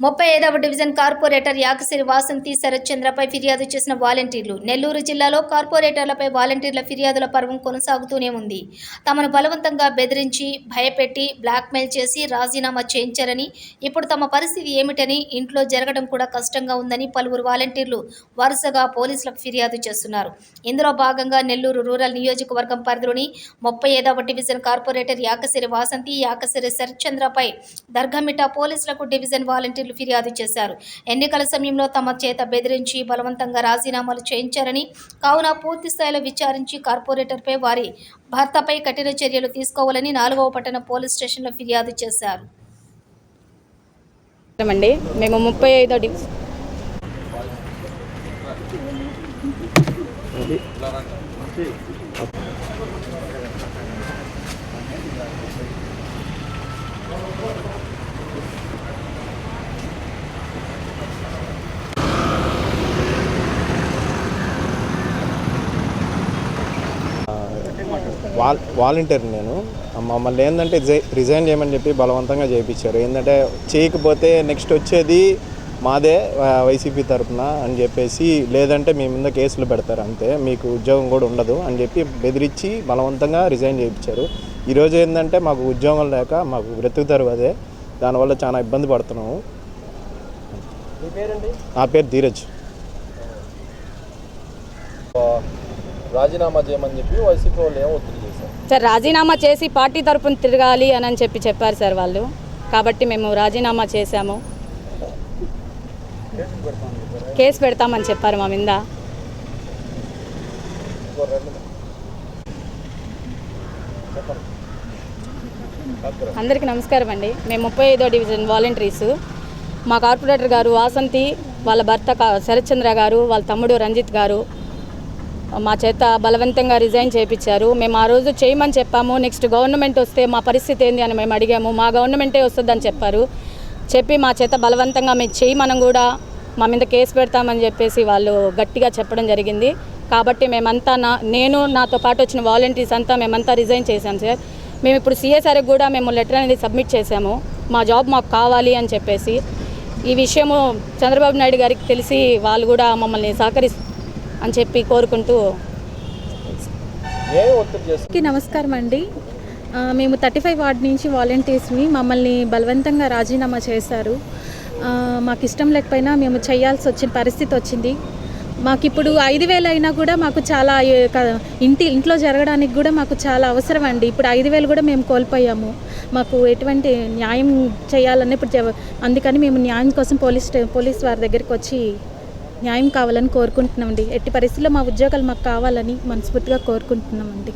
ముప్పై ఐదవ division corporator Yakasiri Vasanthi శరత్చంద్రపై ఫిర్యాదు చేసిన వాలంటీర్లు నెల్లూరు జిల్లాలో కార్పొరేటర్లపై వాలంటీర్ల ఫిర్యాదుల పర్వం కొనసాగుతూనే ఉంది. తమను బలవంతంగా బెదిరించి భయపెట్టి బ్లాక్మెయిల్ చేసి రాజీనామా చేయించారని ఇప్పుడు తమ పరిస్థితి ఏమిటని ఇంట్లో జరగడం కూడా కష్టంగా ఉందని పలువురు వాలంటీర్లు వరుసగా పోలీసులకు ఫిర్యాదు చేస్తున్నారు. ఇందులో భాగంగా నెల్లూరు రూరల్ నియోజకవర్గం పరిధిలోని ముప్పై ఐదవ డివిజన్ కార్పొరేటర్ యాకసిరి వాసంతి యాకసిరి శరత్చంద్రపై చంద్రపై పోలీసులకు డివిజన్ వాలంటీర్ వాలంటీర్లు ఫిర్యాదు చేశారు. ఎన్నికల సమయంలో తమ చేత బెదిరించి బలవంతంగా రాజీనామాలు చేయించారని కావున పూర్తి స్థాయిలో విచారించి కార్పొరేటర్పై వారి భర్తపై కఠిన చర్యలు తీసుకోవాలని నాలుగవ పట్టణ పోలీస్ స్టేషన్లో ఫిర్యాదు చేశారు. అండి మేము ముప్పై ఐదో డి వాల్ వాలంటీర్ నేను. మమ్మల్ని ఏంటంటే రిజై- రిజైన్ చేయమని చెప్పి బలవంతంగా చేయించారు. ఏంటంటే చేయకపోతే నెక్స్ట్ వచ్చేది మాదే వైసీపీ తరపున అని చెప్పేసి లేదంటే మీ మీద కేసులు పెడతారు అంతే మీకు ఉద్యోగం కూడా ఉండదు అని చెప్పి బెదిరించి బలవంతంగా రిజైన్ చేయించారు. ఈరోజు ఏంటంటే మాకు ఉద్యోగం లేక మాకు బ్రతుకుతారు అదే దానివల్ల చాలా ఇబ్బంది పడుతున్నాము. నా పేరు ధీరజ్. రాజీనామా చేయమని చెప్పి వైసీపీ వాళ్ళు ఏమో ఒత్తిడి చేశారు? సార్ రాజీనామా చేసి పార్టీ తరపున తిరగాలి అని అని చెప్పి చెప్పారు సార్ వాళ్ళు. కాబట్టి మేము రాజీనామా చేశాము. కేసు పెడతామని చెప్పారు మా మీద. అందరికీ నమస్కారం అండి. మేము ముప్పై ఐదో డివిజన్ వాలంటీర్స్. మా కార్పొరేటర్ గారు వాసంతి వాళ్ళ భర్త కా- శరత్చంద్ర గారు వాళ్ళ తమ్ముడు రంజిత్ గారు మా చేత బలవంతంగా రిజైన్ చేయించారు. మేము ఆ రోజు చేయమని చెప్పాము. నెక్స్ట్ గవర్నమెంట్ వస్తే మా పరిస్థితి ఏంది అని మేము అడిగాము. మా గవర్నమెంటే వస్తుందని చెప్పారు. చెప్పి మా చేత బలవంతంగా మేము చేయమనం కూడా మా మీద కేసు పెడతామని చెప్పేసి వాళ్ళు గట్టిగా చెప్పడం జరిగింది. కాబట్టి మేమంతా నా నేను నాతో పాటు వచ్చిన వాలంటీర్స్ అంతా మేమంతా రిజైన్ చేశాం సార్ మేము ఇప్పుడు సిఎస్ఆర్కి కూడా మేము లెటర్ అనేది సబ్మిట్ చేశాము. మా జాబ్ మాకు కావాలి అని చెప్పేసి. ఈ విషయము చంద్రబాబు నాయుడు గారికి తెలిసి వాళ్ళు కూడా మమ్మల్ని సహకరిస్తారు అని చెప్పి కోరుకుంటూ నమస్కారం అండి. మేము థర్టీ ఫైవ్ వార్డ్ నుంచి వాలంటీర్స్ని మమ్మల్ని బలవంతంగా రాజీనామా చేశారు. మాకు ఇష్టం లేకపోయినా మేము చేయాల్సి వచ్చిన పరిస్థితి వచ్చింది. మాకు ఇప్పుడు ఐదు వేలు అయినా కూడా మాకు చాలా ఇంటి ఇంట్లో జరగడానికి కూడా మాకు చాలా అవసరం అండి. ఇప్పుడు ఐదు వేలు కూడా మేము కోల్పోయాము. మాకు ఎటువంటి న్యాయం చేయాలని ఇప్పుడు అందుకని మేము న్యాయం కోసం పోలీస్ పోలీస్ వారి దగ్గరికి వచ్చి న్యాయం కావాలని కోరుకుంటున్నామండి. ఎట్టి పరిస్థితుల్లో మా ఉద్యోగాలు మాకు కావాలని మనస్ఫూర్తిగా కోరుకుంటున్నామండి.